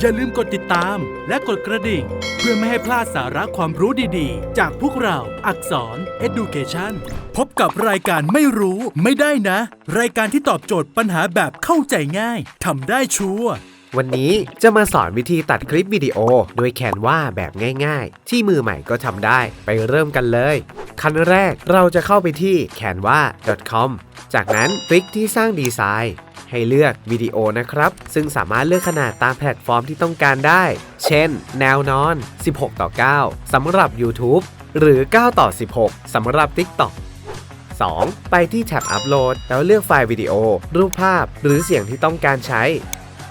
อย่าลืมกดติดตามและกดกระดิ่ง เพื่อไม่ให้พลาดสาระความรู้ดีๆ จากพวกเราอักษร Education พบกับรายการไม่รู้ไม่ได้นะ รายการที่ตอบโจทย์ปัญหาแบบเข้าใจง่ายทำได้ชัวร์วันนี้จะมาสอนวิธีตัดคลิปวิดีโอโดยแคนวาแบบง่าย ๆ ที่มือใหม่ก็ทำได้ไปเริ่มกันเลย ขั้นแรกเราจะเข้าไปที่ canva.com จากนั้นคลิกที่สร้างดีไซน์ ให้เลือกวิดีโอนะครับ ซึ่งสามารถเลือกขนาดตามแพลตฟอร์มที่ต้องการได้ เช่น แนวนอน 16 ต่อ 9สำหรับ YouTube หรือ 9 ต่อ 16สำหรับ TikTok 2. ไปที่แท็บอัปโหลด แล้วเลือกไฟล์วิดีโอ รูปภาพ หรือเสียงที่ต้องการใช้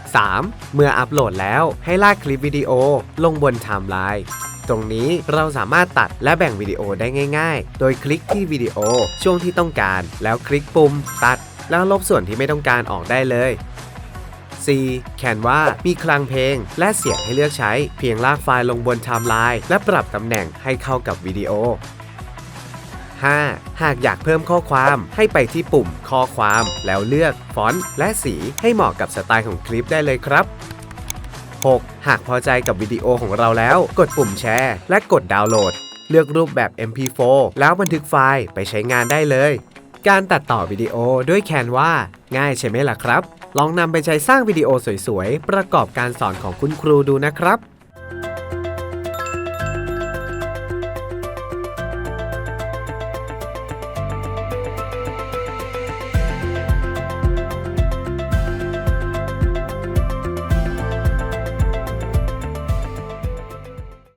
3. เมื่ออัปโหลดแล้วให้ลากคลิปวิดีโอลงบนไทม์ไลน์ ตรงนี้เราสามารถตัดและแบ่งวิดีโอได้ง่าย ๆ โดยคลิกที่วิดีโอช่วงที่ต้องการ แล้วคลิกปุ่มตัด แล้วลบส่วนที่ไม่ต้องการออกได้เลย 4. แคนวามีคลังเพลง และเสียงให้เลือกใช้ เพียงลากไฟล์ลงบนไทม์ไลน์และปรับตำแหน่งให้เข้ากับวิดีโอ 5. หากอยากเพิ่มข้อความให้ไปที่ปุ่มข้อความ แล้วเลือกฟอนต์และสีให้เหมาะกับสไตล์ของคลิปได้เลยครับ 6. หากพอใจกับวิดีโอของเราแล้ว กดปุ่มแชร์ และกดดาวน์โหลด เลือกรูปแบบ MP4 แล้วบันทึกไฟล์ไปใช้งานได้เลย การตัดต่อวิดีโอด้วยแคนวาง่ายใช่ไหมล่ะครับ ลองนำไปใช้สร้างวิดีโอสวยๆ ประกอบการสอนของคุณครูดูนะครับ